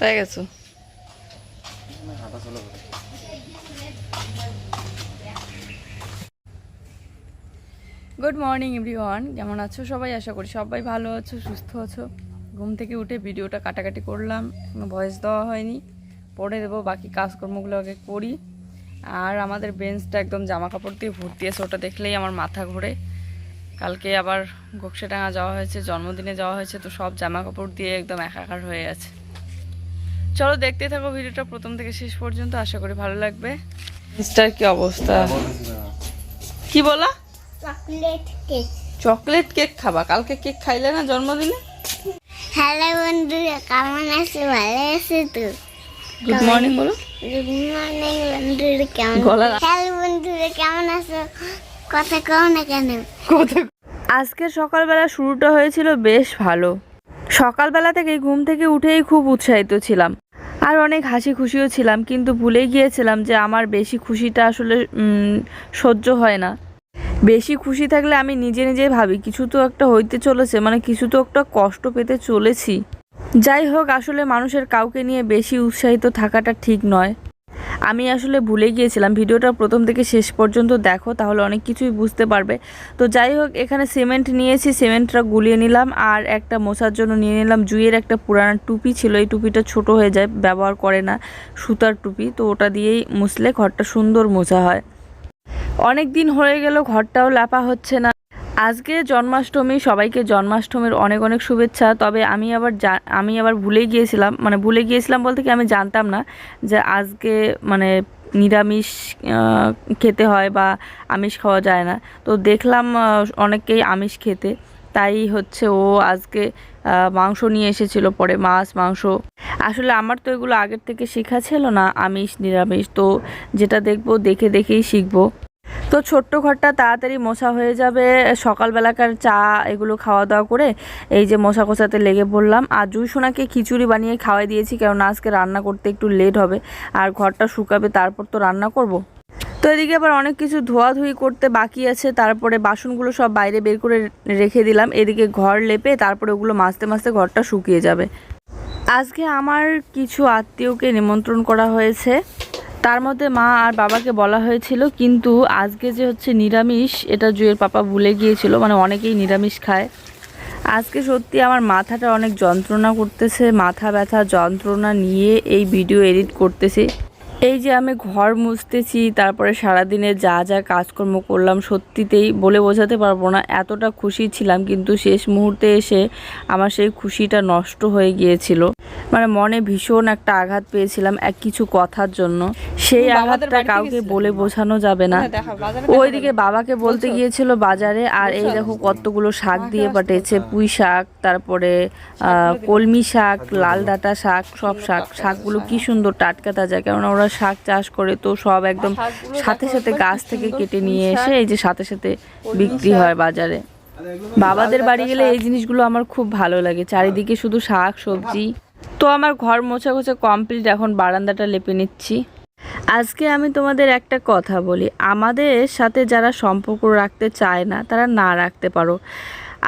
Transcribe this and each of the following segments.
কোথায় গেছো? Good morning everyone কেমন আছো সবাই? আশা করি সবাই ভালো আছো, সুস্থ আছো। ঘুম থেকে উঠে ভিডিওটা কাটাকাটি করলাম এখনও ভয়েস দেওয়া হয়নি। পরে দেবো, বাকি কাজকর্মগুলো আগে করি। আর আমাদের বেঞ্চটা একদম জামা কাপড় দিয়ে ভর্তি আছে, ওটা দেখলেই আমার মাথা ঘোরে। কালকে আবার গোকসেডাঙ্গা যাওয়া হয়েছে, জন্মদিনে যাওয়া হয়েছে, তো সব জামা কাপড় দিয়ে একদম একাকার হয়ে আছে চলো দেখতে থাকো ভিডিওটা প্রথম থেকে শেষ পর্যন্ত আশা করি ভালো লাগবে। বেঞ্চটার কি অবস্থা? কি বলা? Chocolate cake. চকলেট কেক খাবা? কালকে কেক খাইলে না জন্মদিনে? হ্যালো বন্ধুরা কেমন আছো? ভালো আছো তো? গুড মর্নিং বলো। গুড মর্নিং বন্ধুরা কেমন হ্যালো বন্ধুরা কেমন আছো? কথা কও না কেন? আজকে সকালবেলা শুরুটা হয়েছিল বেশ ভালো। সকালবেলা থেকে ঘুম থেকে উঠেই খুব উৎসাহিত ছিলাম। আর অনেক হাসি খুশিও ছিলাম, কিন্তু ভুলে গিয়েছিলাম যে আমার বেশি খুশিটা আসলে সহ্য হয় না। বেশি খুশি থাকলে আমি নিজে নিজেই ভাবি, কিছু তো একটা হইতে চলেছে মানে কিছু তো একটা কষ্ট পেতে চলেছি। যাই হোক, আসলে মানুষের কাউকে নিয়ে বেশি উৎসাহিত থাকাটা ঠিক নয়। আমি আসলে ভুলে গিয়েছিলাম। ভিডিওটা প্রথম থেকে শেষ পর্যন্ত দেখো, তাহলে অনেক কিছুই বুঝতে পারবে। তো যাই হোক, এখানে সিমেন্ট নিয়েছি, সিমেন্টটা গুলিয়ে নিলাম আর একটা মোছার জন্য নিয়ে নিলাম। জুইয়ের একটা পুরানো টুপি ছিল, এই টুপিটা ছোট হয়ে যায়, ব্যবহার করে না, সুতার টুপি। তো ওটা দিয়েই মুছলে ঘরটা সুন্দর মোছা হয়। অনেক দিন হয়ে গেল, ঘরটাও লাপা হচ্ছে না। আজকে জন্মাষ্টমী সবাইকে জন্মাষ্টমীর অনেক অনেক শুভেচ্ছা। তবে আমি আবার আমি আবার ভুলে গিয়েছিলাম মানে ভুলে গিয়েছিলাম বলতে কি আমি জানতাম না যে আজকে মানে নিরামিষ খেতে হয় বা আমিষ খাওয়া যায় না। তো দেখলাম আহ, অনেকেই আমিষ খেতে। তাই হচ্ছে ও আজকে মাংস নিয়ে এসেছিল পরে মাছ মাংস। আসলে আমার তো এগুলো আগের থেকে শেখা ছিল না আমিষ নিরামিষ। তো যেটা দেখব দেখে দেখেই শিখব। তো ছোট্ট ঘরটা তাড়াতাড়ি মশা হয়ে যাবে। সকালবেলাকার চা, এগুলো খাওয়া দাওয়া করে এই যে মশা কষাতে লেগে পড়লাম। আর জুই সোনাকে খিচুড়ি বানিয়ে খাওয়াই দিয়েছি কারণ আজকে রান্না করতে একটু লেট হবে। আর ঘরটা শুকাবে, তারপর তো রান্না করব। তো এদিকে আবার অনেক কিছু ধোয়াধুয়ি করতে বাকি আছে। তারপরে বাসনগুলো সব বাইরে বের করে রেখে দিলাম। এদিকে ঘর লেপে, তারপরে ওগুলো মাজতে মাজতে ঘরটা শুকিয়ে যাবে। আজকে আমার কিছু আত্মীয়কে নিমন্ত্রণ করা হয়েছে। তার মধ্যে মা আর বাবাকে বলা হয়েছিল, কিন্তু আজকে যে হচ্ছে নিরামিষ, এটা জুয়ের পাপা ভুলে গিয়েছিল মানে অনেকেই নিরামিষ খায়। আজকে সত্যি আমার মাথাটা অনেক যন্ত্রণা করতেছে, মাথা ব্যথা যন্ত্রণা নিয়ে এই ভিডিও এডিট করতেছি। এই যে আমি ঘর মুছতেছি তারপরে সারাদিনে যা যা কাজকর্ম করলাম সত্যিতেই বলে বোঝাতে পারব না এতটা খুশি ছিলাম কিন্তু শেষ মুহূর্তে এসে আমার সেই খুশিটা নষ্ট হয়ে গিয়েছিল। মানে মনে ভীষণ একটা আঘাত পেয়েছিলাম এক কিছু কথার জন্য। সেই আঘাতটা কাউকে বলে বোঝানো যাবে না। ওইদিকে বাবাকে বলতে গিয়েছিল বাজারে আর এই দেখো কতগুলো শাক দিয়ে পাঠিয়েছে পুঁই শাক তারপরে কলমি শাক লাল ডাঁটা শাক সব শাক শাকগুলো কি সুন্দর টাটকা তাজা কেননা ওরা শাক চাষ করে তো সব একদম সাথে সাথে গাছ থেকে কেটে নিয়ে এসে এই যে সাথে সাথে বিক্রি হয় বাজারে। বাবাদের বাড়ি গেলে এই জিনিসগুলো আমার খুব ভালো লাগে। চারিদিকে শুধু শাক সবজি। তো আমার ঘর মোছা গোছা কমপ্লিট এখন বারান্দাটা লেপে নিচ্ছি। আজকে আমি তোমাদের একটা কথা বলি। আমাদের সাথে যারা সম্পর্ক রাখতে চায় না তারা না রাখতে পারো।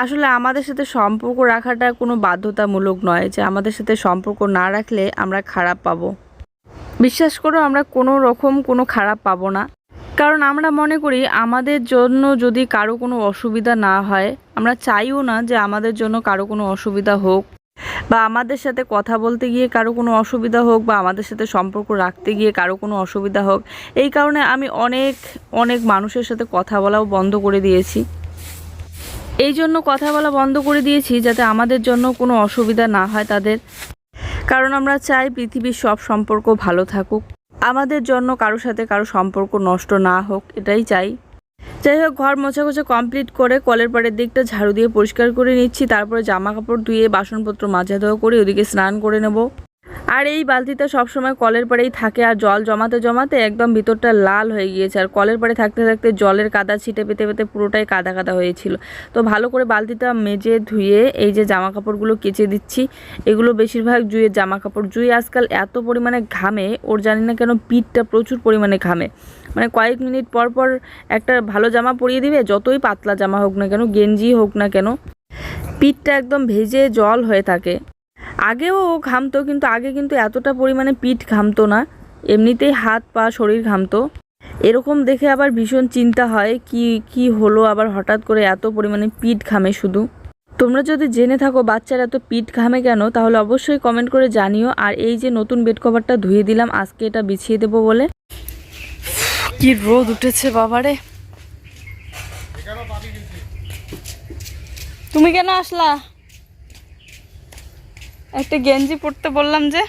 আসলে আমাদের সাথে সম্পর্ক রাখাটা কোনো বাধ্যতামূলক নয় যে আমাদের সাথে সম্পর্ক না রাখলে আমরা খারাপ পাবো। বিশ্বাস করো, আমরা কোনো রকম কোনো খারাপ পাবো না। কারণ আমরা মনে করি, আমাদের জন্য যদি কারও কোনো অসুবিধা না হয়, আমরা চাইও না যে আমাদের জন্য কারও কোনো অসুবিধা হোক বা আমাদের সাথে কথা বলতে গিয়ে কারও কোনো অসুবিধা হোক বা আমাদের সাথে সম্পর্ক রাখতে গিয়ে কারও কোনো অসুবিধা হোক, এই কারণে আমি অনেক অনেক মানুষের সাথে কথা বলাও বন্ধ করে দিয়েছি। এই জন্য কথা বলা বন্ধ করে দিয়েছি যাতে আমাদের জন্য কোনো অসুবিধা না হয় তাদের। কারণ আমরা চাই পৃথিবীর সব সম্পর্ক ভালো থাকুক। আমাদের জন্য কারোর সাথে কারও সম্পর্ক নষ্ট না হোক, এটাই চাই। যাই হোক, ঘর মোছা মোছা কমপ্লিট করে কলের পাড়ের দিকটা ঝাড়ু দিয়ে পরিষ্কার করে নিচ্ছি, তারপরে জামা কাপড় ধুয়ে বাসনপত্র মাজা ধোয়া করে ওদিকে স্নান করে নেব। আর এই বালতিটা সবসময় কলের পাড়েই থাকে আর জল জমাতে জমাতে একদম ভিতরটা লাল হয়ে গিয়েছে। আর কলের পাড়ে থাকতে থাকতে জলের কাদা ছিটে পেতে পেতে পুরোটাই কাদা কাদা হয়েছিল। তো ভালো করে বালতিটা মেজে ধুয়ে এই যে জামা কাপড়গুলো কেচে দিচ্ছি, এগুলো বেশিরভাগ জুয়ের জামা কাপড় জুই আজকাল এত পরিমাণে ঘামে, ওর জানি না কেন পিঠটা প্রচুর পরিমাণে ঘামে। মানে কয়েক মিনিট পর পর একটা ভালো জামা পরিয়ে দিবে, যতই পাতলা জামা হোক না কেন, গেঞ্জি হোক না কেন, পিঠটা একদম ভেজে জল হয়ে থাকে। আগেও ও ঘামতো কিন্তু আগে কিন্তু এতটা পরিমাণে পিঠ ঘামতো না। এমনিতেই হাত পা শরীর ঘামতো। এরকম দেখে আবার ভীষণ চিন্তা হয় কি কি হলো আবার হঠাৎ করে এত পরিমাণে পিঠ ঘামে শুধু। তোমরা যদি জেনে থাকো বাচ্চারা এত পিঠ ঘামে কেন তাহলে অবশ্যই কমেন্ট করে জানিও। আর এই যে নতুন বেড কভারটা ধুয়ে দিলাম আজকে এটা বিছিয়ে দেবো বলে। কি রোদ উঠেছে বাবারে। তুমি কেন আসলা? একটা গেঞ্জি পরতে বললাম যে।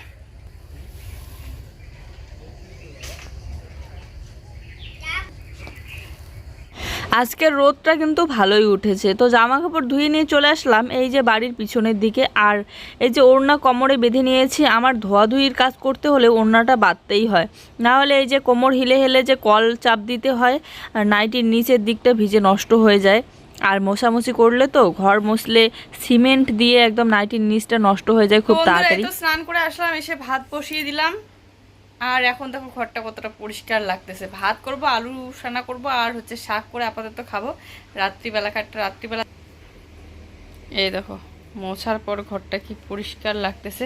আজকের রোদটা কিন্তু ভালোই উঠেছে। তো জামা কাপড় ধুয়ে নিয়ে চলে আসলাম এই যে বাড়ির পিছনের দিকে। আর এই যে ওড়না কোমরে বেঁধে নিয়েছি, আমার ধোয়াধুয়ির কাজ করতে হলে ওড়নাটা বাঁধতেই হয়। না হলে এই যে কোমর হিলে হেলে যে কল চাপ দিতে হয়, আর নাইটির নিচের দিকটা ভিজে নষ্ট হয়ে যায়। আর মশামশি করলে তো ঘর মুছলে সিমেন্ট দিয়ে একদম নাইটির নিচটা নষ্ট হয়ে যায় খুব তাড়াতাড়ি। স্নান করে আসলাম এসে ভাত বসিয়ে দিলাম। আর এখন দেখো ঘরটা কতটা পরিষ্কার লাগতেছে। ভাত করব আলু সানা করব আর হচ্ছে শাক করে আপাতত খাব। রাত্রিবেলা কাটটা রাত্রিবেলা এই দেখো মোছার পর ঘরটা কি পরিষ্কার লাগতেছে।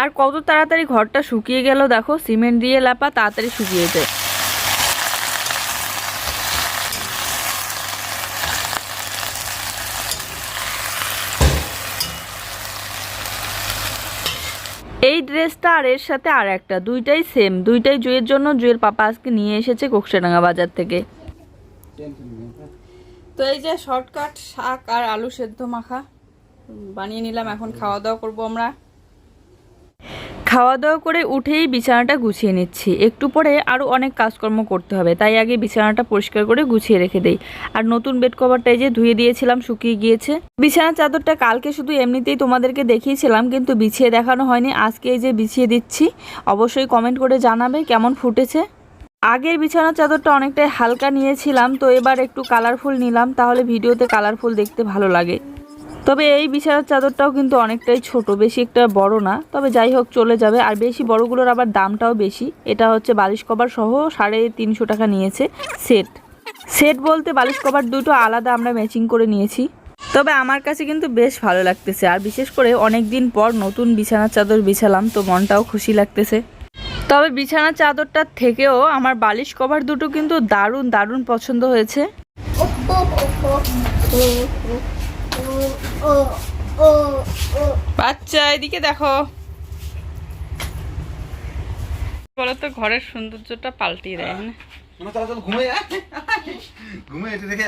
আর কত তাড়াতাড়ি ঘরটা শুকিয়ে গেল দেখো সিমেন্ট দিয়ে লাপা তাড়াতাড়ি শুকিয়ে যায়। এই ড্রেসটা আর এর সাথে আর একটা, দুইটাই সেম দুইটাই জুয়ের জন্য জুয়ের পাপা আজকে নিয়ে এসেছে কোকসাডাঙ্গা বাজার থেকে। তো এই যে শর্টকাট শাক আর আলু সেদ্ধ মাখা, বানিয়ে নিলাম, এখন খাওয়া দাওয়া করব আমরা। খাওয়া দাওয়া করে উঠেই বিছানাটা গুছিয়ে নিচ্ছি। একটু পরে আরও অনেক কাজকর্ম করতে হবে, তাই আগে বিছানাটা পরিষ্কার করে গুছিয়ে রেখে দেই। আর নতুন বেড কভারটা যে ধুয়ে দিয়েছিলাম শুকিয়ে গিয়েছে। বিছানার চাদরটা কালকে শুধু এমনিতেই তোমাদেরকে দেখিয়েছিলাম, কিন্তু বিছিয়ে দেখানো হয়নি। আজকে এই যে বিছিয়ে দিচ্ছি, অবশ্যই কমেন্ট করে জানাবে কেমন ফুটেছে। আগের বিছানার চাদরটা অনেকটাই হালকা নিয়েছিলাম, তো এবার একটু কালারফুল নিলাম, তাহলে ভিডিওতে কালারফুল দেখতে ভালো লাগে। তবে এই বিছানার চাদরটাও কিন্তু অনেকটাই ছোট বেশি একটা বড় না তবে যাই হোক চলে যাবে আর বেশি বড়গুলোর আবার দামটাও বেশি এটা হচ্ছে বালিশ কভার সহ সাড়ে তিনশো টাকা নিয়েছে সেট সেট বলতে বালিশ কভার দুটো আলাদা আমরা ম্যাচিং করে নিয়েছি তবে আমার কাছে কিন্তু বেশ ভালো লাগতেছে আর বিশেষ করে অনেক দিন পর নতুন বিছানার চাদর বিছালাম তো মনটাও খুশি লাগতেছে তবে বিছানার চাদরটার থেকেও আমার বালিশ কভার দুটো কিন্তু দারুণ দারুণ পছন্দ হয়েছে বাচ্চা এদিকে দেখো। বলো তো ঘরের সৌন্দর্যটা পাল্টিয়ে দেয়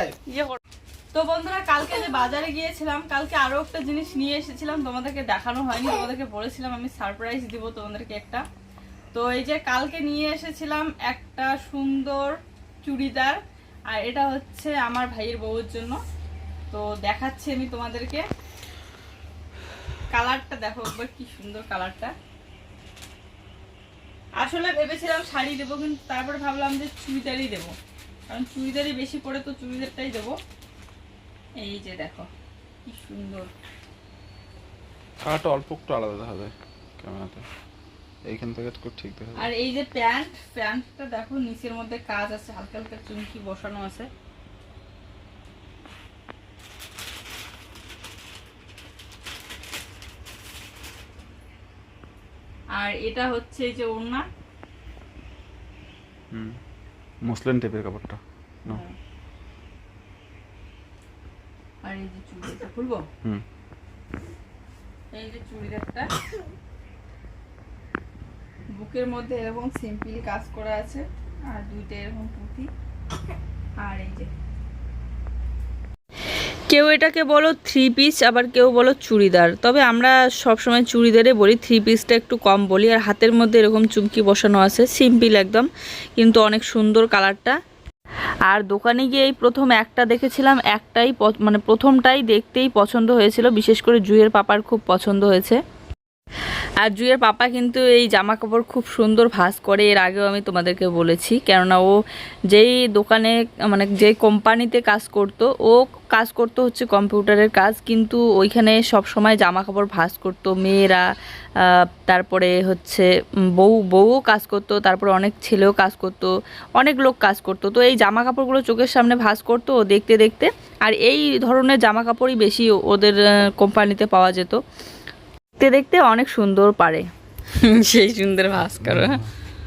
আয় ইয়ে তো বন্ধুরা কালকে যে বাজারে গিয়েছিলাম কালকে আরও একটা জিনিস নিয়ে এসেছিলাম তোমাদেরকে দেখানো হয়নি তোমাদেরকে বলেছিলাম আমি সারপ্রাইজ দিব তোমাদেরকে একটা। তো এই যে কালকে নিয়ে এসেছিলাম একটা সুন্দর চুড়িদার আর এটা হচ্ছে আমার ভাইয়ের বউয়ের জন্য। তো দেখাচ্ছি আমি তোমাদেরকে। কালারটা দেখো একবার কি সুন্দর কালারটা। আসলে ভেবেছিলাম শাড়ি দেবো কিন্তু তারপর ভাবলাম যে চুড়িদারই দেবো। কারণ চুড়িদারই বেশি পরে তো চুড়িদারটাই দেবো। এই যে দেখো কি সুন্দর। কালারটা অল্প একটু আলাদা দেখা যায় ক্যামেরাতে। এইখান থেকে তো ঠিক দেখা আর এই যে প্যান্ট প্যান্টটা দেখো নিচের মধ্যে কাজ আছে হালকা হালকা চুমকি বসানো আছে। আর এটা হচ্ছে এই যে ওড়না। হুম মুসলিম টাইপের কাপড়টা No. আর এই যে চুড়িদারটা খুলবো? হুম। এই যে চুড়িদারটা। বুকের মধ্যে এরকম সিম্পলি কাজ করা আছে আর দুইটা এরকম পুঁথি আর এই যে কেউ এটাকে বলো থ্রি পিস আবার কেউ বলো চুড়িদার। তবে আমরা সবসময় চুড়িদারে বলি থ্রি পিসটা একটু কম বলি। আর হাতের মধ্যে এরকম চুমকি বসানো আছে সিম্পল একদম, কিন্তু অনেক সুন্দর কালারটা। আর দোকানে গিয়ে এই প্রথম একটা দেখেছিলাম, একটাই মানে প্রথমটাই দেখতেই পছন্দ হয়েছিল। বিশেষ করে জুয়ের পাপার খুব পছন্দ হয়েছে। আর জুয়ের পাপা কিন্তু এই জামা কাপড় খুব সুন্দর ভাঁজ করে, এর আগেও আমি তোমাদেরকে বলেছি। কেননা ও যেই দোকানে মানে যেই কোম্পানিতে কাজ করতো, ও কাজ করতো হচ্ছে কম্পিউটারের কাজ, কিন্তু ওইখানে সব সময় জামা কাপড় ভাঁজ করতো। মেয়েরা তারপরে হচ্ছে বউ, বউও কাজ করতো, তারপরে অনেক ছেলেও কাজ করতো, অনেক লোক কাজ করতো। তো এই জামা কাপড়গুলো চোখের সামনে ভাঁজ করতো ও দেখতে দেখতে, আর এই ধরনের জামা কাপড়ই বেশি ওদের কোম্পানিতে পাওয়া যেত। দেখতে দেখতে অনেক সুন্দর পারে। সেই সুন্দর ভাস করো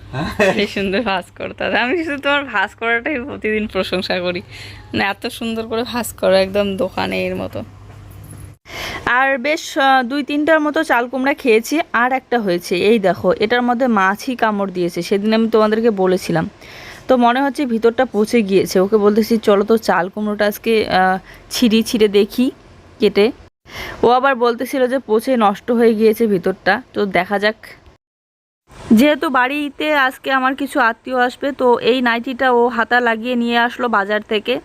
সেই সুন্দর ভাস করো দাদা আমি শুধু তোমার ভাস করাটাই প্রতিদিন প্রশংসা করি। মানে এত সুন্দর করে ভাস করো একদম দোকানের মতো। আর বেশ দুই তিনটার মতো চাল কুমড়া খেয়েছি আর একটা হয়েছে। এই দেখো এটার মধ্যে মাছই কামড় দিয়েছে। সেদিন আমি তোমাদেরকে বলেছিলাম। তো মনে হচ্ছে ভিতরটা পচে গিয়েছে। ওকে বলতেছি চলো তো চাল কুমড়োটা আজকে আহ, ছিঁড়ি ছিঁড়ে দেখি কেটে। ও আবার বলতেছিল যে পচে নষ্ট হয়ে গিয়েছে ভিতরটা, তো দেখা যাক। যেহেতু বাড়িতে আজকে আমার কিছু আত্মীয় আসবে, তো এই নাইটিটা ও হাতা লাগিয়ে নিয়ে আসলো বাজার থেকে।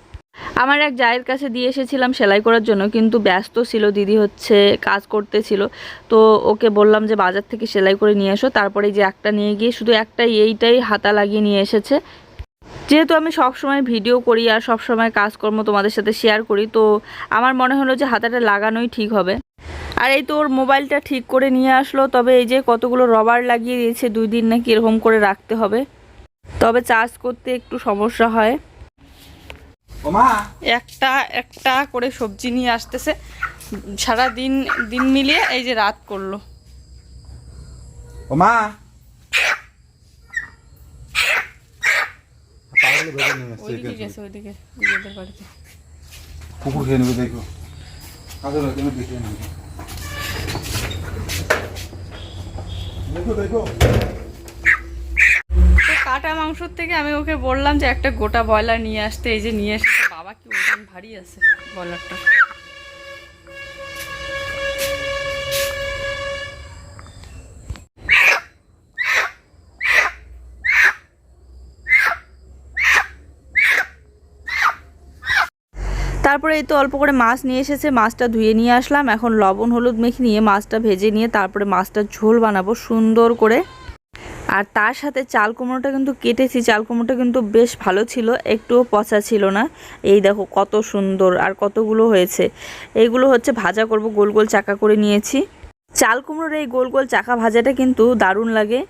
আমার এক জায়ের কাছে দিয়ে এসেছিলাম সেলাই করার জন্য, কিন্তু ব্যস্ত ছিল, দিদি হচ্ছে কাজ করতেছিল। তো ওকে বললাম যে বাজার থেকে সেলাই করে নিয়ে এসো, তারপরে যে একটা নিয়ে গিয়ে শুধু একটাই, এইটাই হাতা লাগিয়ে নিয়ে এসেছে। যেহেতু আমি সব সময় ভিডিও করি আর সব সময় কাজকর্ম তোমাদের সাথে শেয়ার করি তো আমার মনে হলো যে হাতাটা লাগানোই ঠিক হবে। আর এই তো ওর মোবাইলটা ঠিক করে নিয়ে আসলো তবে এই যে কতগুলো রবার লাগিয়ে দিয়েছে দুই দিন নাকি এরকম করে রাখতে হবে। তবে চার্জ করতে একটু সমস্যা হয়। একটা একটা করে সবজি নিয়ে আসতেছে। সারা দিন দিন মিলিয়ে এই যে রাত করল। ওমা! পাগলে বেঁধে নিয়ে এসছে ওইদিকে গেছে ওইদিকে নিজেদের বাড়িতে। কুকুর খেয়ে নেবে দেখো। নেবে। দেখো দেখো। কাটা মাংসর থেকে আমি ওকে বললাম যে একটা গোটা ব্রয়লার নিয়ে আসতে এই যে নিয়ে এসেছে বাবা কি ওজন ভারী আছে ব্রয়লারটা তারপরে এই তো অল্প করে মাছ নিয়ে এসেছে, মাছটা ধুয়ে নিয়ে আসলাম। এখন লবণ, হলুদ মেখে নিয়ে মাছটা ভেজে নিয়ে তারপরে মাছটা ঝোল বানাবো সুন্দর করে। আর তার সাথে চাল কুমড়োটা কিন্তু কেটেছি, চাল কুমড়োটা কিন্তু বেশ ভালো ছিল, একটুও পচা ছিল না। এই দেখো কত সুন্দর আর কতগুলো হয়েছে। এইগুলো হচ্ছে ভাজা করব, গোল গোল চাকা করে নিয়েছি। চাল কুমড়োর এই গোল গোল চাকা ভাজাটা কিন্তু দারুণ লাগে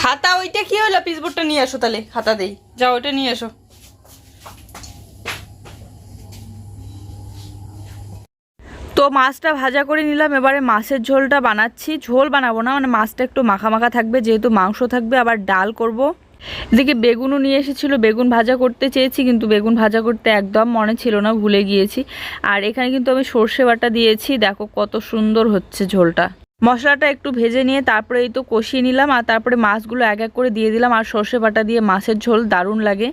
খাতা ওইটা কি হলো পিসবোর্ডটা নিয়ে আসো তাহলে, খাতা দেই। যাও ওইটা নিয়ে এসো তো মাছটা ভাজা করে নিলাম, এবারে মাছের ঝোলটা বানাচ্ছি। ঝোল বানাবো না মানে মাছটা একটু মাখা মাখা থাকবে, যেহেতু মাংস থাকবে, আবার ডাল করব। এদিকে বেগুনও নিয়ে এসেছিল, বেগুন ভাজা করতে চেয়েছি, কিন্তু বেগুন ভাজা করতে একদম মনে ছিল না, ভুলে গিয়েছি। আর এখানে কিন্তু আমি সর্ষে বাটা দিয়েছি, দেখো কত সুন্দর হচ্ছে ঝোলটা। মশলাটা একটু ভেজে নিয়ে তারপরে এই তো কষিয়ে নিলাম আর তারপরে মাছগুলো এক এক করে দিয়ে দিলাম আর সর্ষে বাটা দিয়ে মাছের ঝোল দারুণ লাগে।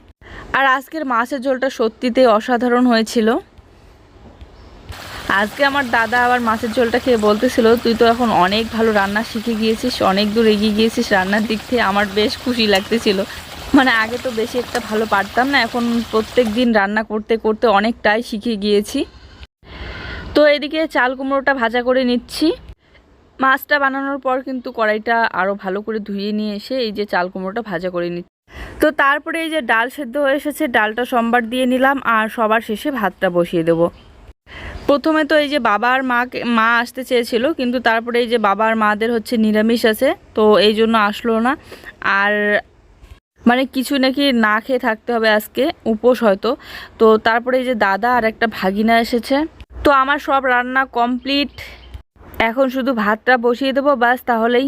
আর আজকের মাছের ঝোলটা সত্যিতে অসাধারণ হয়েছিল। আজকে আমার দাদা আবার মাছের ঝোলটা খেয়ে বলতেছিল, তুই তো এখন অনেক ভালো রান্না শিখে গিয়েছিস, অনেক দূর এগিয়ে গিয়েছিস রান্নার দিক থেকে। আমার বেশ খুশি লাগতেছিল। মানে আগে তো বেশি একটা ভালো পারতাম না, এখন প্রত্যেক দিন রান্না করতে করতে অনেকটাই শিখে গিয়েছি। তো এদিকে চাল কুমড়োটা ভাজা করে নিচ্ছি। মাছটা বানানোর পর কিন্তু কড়াইটা আরও ভালো করে ধুয়ে নিয়ে এসে এই যে চাল কুমড়োটা ভাজা করে নিচ্ছি। তো তারপরে এই যে ডাল সেদ্ধ হয়ে এসেছে, ডালটা সোমবার দিয়ে নিলাম আর সবার শেষে ভাতটা বসিয়ে দেবো। প্রথমে তো এই যে বাবার মা মা আসতে চেয়েছিল, কিন্তু তারপরে এই যে বাবার মাদের হচ্ছে নিরামিষ আছে, তো এই জন্য আসলো না। আর মানে কিছু নাকি না খেয়ে থাকতে হবে আজকে, উপোস হয়তো। তো তারপরে এই যে দাদা আর একটা ভাগিনা এসেছে। তো আমার সব রান্না কমপ্লিট এখন শুধু ভাতটা বসিয়ে দেবো বাস তাহলেই।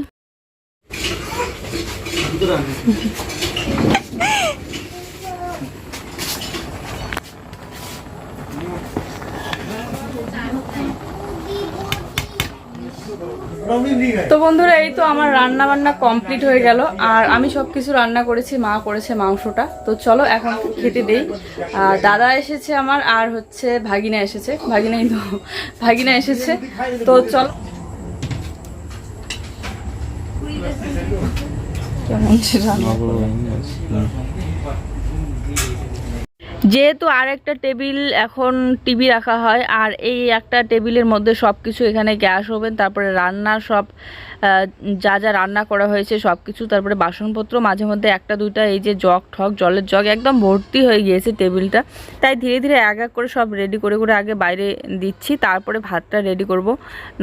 তো বন্ধুরা এই তো আমার রান্না বান্না কমপ্লিট হয়ে গেল। আর আমি সব কিছু রান্না করেছি মা করেছে মাংসটা। তো চলো এখন খেতে দেই। আর দাদা এসেছে আমার আর হচ্ছে ভাগিনা এসেছে। ভাগিনাই তো ভাগিনা এসেছে। তো চলো। কেমন ছিল? যেহেতু আর একটা টেবিল এখন টিভি রাখা হয়, আর এই একটা টেবিলের মধ্যে সব কিছু এখানে গ্যাস ওভেন, তারপরে রান্না সব যা যা রান্না করা হয়েছে সব কিছু তারপরে বাসনপত্র, মাঝে মধ্যে একটা দুইটা এই যে জগ ঠক জলের জগ, একদম ভর্তি হয়ে গিয়েছে টেবিলটা। তাই ধীরে ধীরে এক এক করে সব রেডি করে করে আগে বাইরে দিচ্ছি, তারপরে ভাতটা রেডি করব।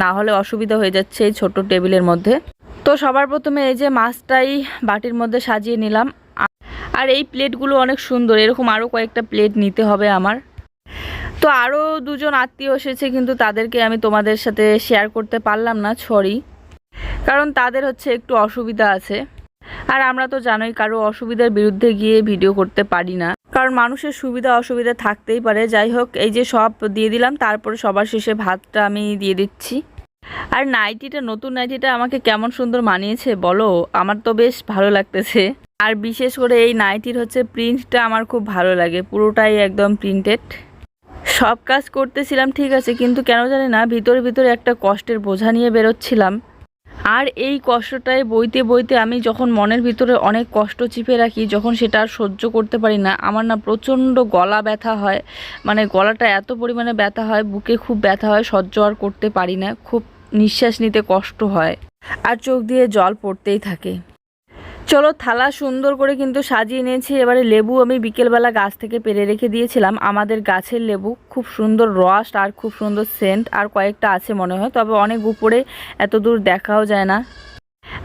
না হলে অসুবিধা হয়ে যাচ্ছে এই ছোট টেবিলের মধ্যে। তো সবার প্রথমে এই যে মাছটাই বাটির মধ্যে সাজিয়ে নিলাম। আর এই প্লেটগুলো অনেক সুন্দর। এরকম আরও কয়েকটা প্লেট নিতে হবে আমার। তো আরও দুজন আত্মীয় এসেছে, কিন্তু তাদেরকে আমি তোমাদের সাথে শেয়ার করতে পারলাম না সরি কারণ তাদের হচ্ছে একটু অসুবিধা আছে। আর আমরা তো জানোই কারও অসুবিধার বিরুদ্ধে গিয়ে ভিডিও করতে পারি না। কারণ মানুষের সুবিধা অসুবিধা থাকতেই পারে। যাই হোক, এই যে সব দিয়ে দিলাম, তারপরে সবার শেষে ভাতটা আমি দিয়ে দিচ্ছি। আর নাইটিটা, নতুন নাইটিটা আমাকে কেমন সুন্দর মানিয়েছে বলো? আমার তো বেশ ভালো লাগতেছে। আর বিশেষ করে এই নাইটির হচ্ছে প্রিন্টটা আমার খুব ভালো লাগে, পুরোটাই একদম প্রিন্টেড। সব কাজ করতেছিলাম, ঠিক আছে, কিন্তু কেন জানি না, ভিতরে ভিতরে একটা কষ্টের বোঝা নিয়ে বেরোচ্ছিলাম। আর এই কষ্টটাই বইতে বইতে আমি যখন মনের ভিতরে অনেক কষ্ট চিপে রাখি, যখন সেটা আর সহ্য করতে পারি না, আমার না প্রচণ্ড গলা ব্যথা হয়। মানে গলাটা এত পরিমাণে ব্যথা হয়, বুকে খুব ব্যথা হয়, সহ্য আর করতে পারি না, খুব নিঃশ্বাস নিতে কষ্ট হয়। আর চোখ দিয়ে জল পড়তেই থাকে। চলো থালা সুন্দর করে কিন্তু সাজিয়ে নিয়েছি। এবারে লেবু আমি বিকেলবেলা গাছ থেকে পেরে রেখে দিয়েছিলাম। আমাদের গাছের লেবু খুব সুন্দর রস আর খুব সুন্দর সেন্ট আর কয়েকটা আছে মনে হয়। তবে অনেক উপরে এত দূর দেখাও যায় না।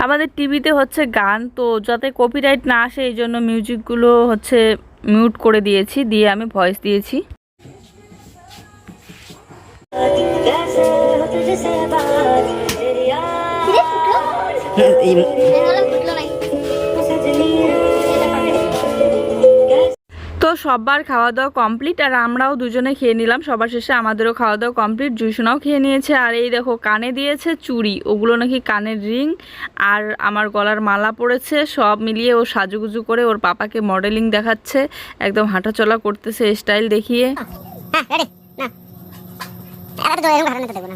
আমাদের টিভিতে হচ্ছে গান তো যাতে কপিরাইট না আসে এই জন্য মিউজিকগুলো হচ্ছে মিউট করে দিয়েছি দিয়ে আমি ভয়েস দিয়েছি। ফুটলো তো সবার খাওয়া দাওয়া কমপ্লিট আর আমরাও দুজনে খেয়ে নিলাম। সবার শেষে আমাদেরও খাওয়া দাওয়া কমপ্লিট জুসোনাও খেয়ে নিয়েছে। আর এই দেখো কানে দিয়েছে চুড়ি। ওগুলো নাকি কানের রিং আর আমার গলার মালা পড়েছে। সব মিলিয়ে ও সাজুগুজু করে ওর পাপাকে মডেলিং দেখাচ্ছে। একদম হাঁটাচলা করতেছে স্টাইল দেখিয়ে। না এবার তো এরকম ঘটনা তো দেবো না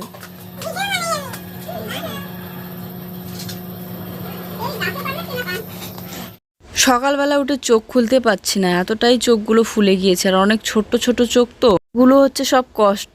সকালবেলা উঠে চোখ খুলতে পারছি না, এতটাই চোখগুলো ফুলে গিয়েছে, আর অনেক ছোট্ট ছোট চোখ তো। গুলো হচ্ছে সব কষ্ট।